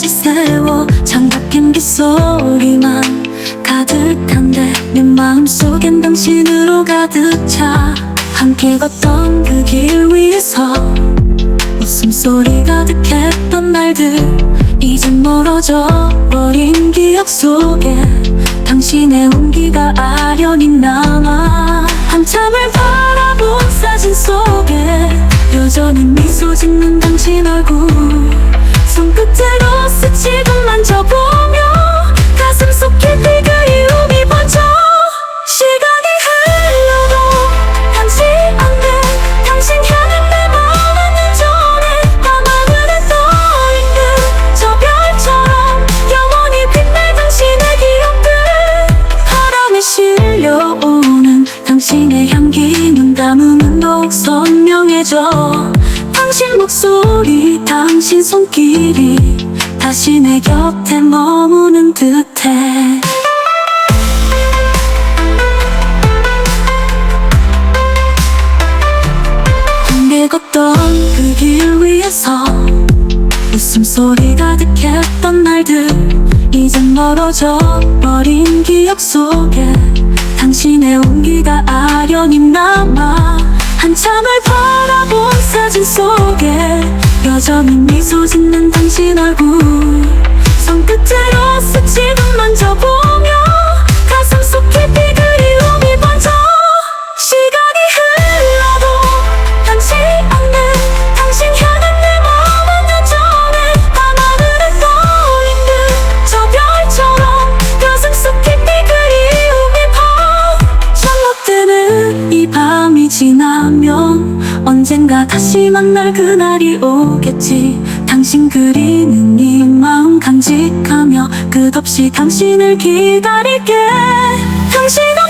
지새워 장갑낀 빗소리만 가득한데 내 마음속엔 당신으로 가득 차. 함께 걷던 그 길 위에서 웃음소리 가득했던 날들 이젠 멀어져 버린 기억 속에 당신의 온기가 아련히 남아 한참을 바라본 사진 속에 여전히 미소 짓는 당신 얼굴 손끝으로 스치고 만져보며 가슴 속 깊이 그리움이 번져 시간이 흘러도 변치 않는 당신 향한 내 마음은 여전해 밤하늘에 떠있는 저 별처럼 영원히 빛날 당신의 기억들. 바람에 실려오는 당신의 향기 눈 감으면 더욱 선명해져. 당신 목소리 당신 손길이 다시 내 곁에 머무는 듯해. 함께 걷던 그 길 위에서 웃음소리 가득했던 날들 이젠 멀어져 버린 기억 속에 당신의 온기가 아련히 남아 한참을 바라본 사진 속에 여전히 미소 짓는 언젠가 다시 만날 그날이 오겠지. 당신 그리는 이 마음 간직하며 끝없이 당신을 기다릴게. 당신의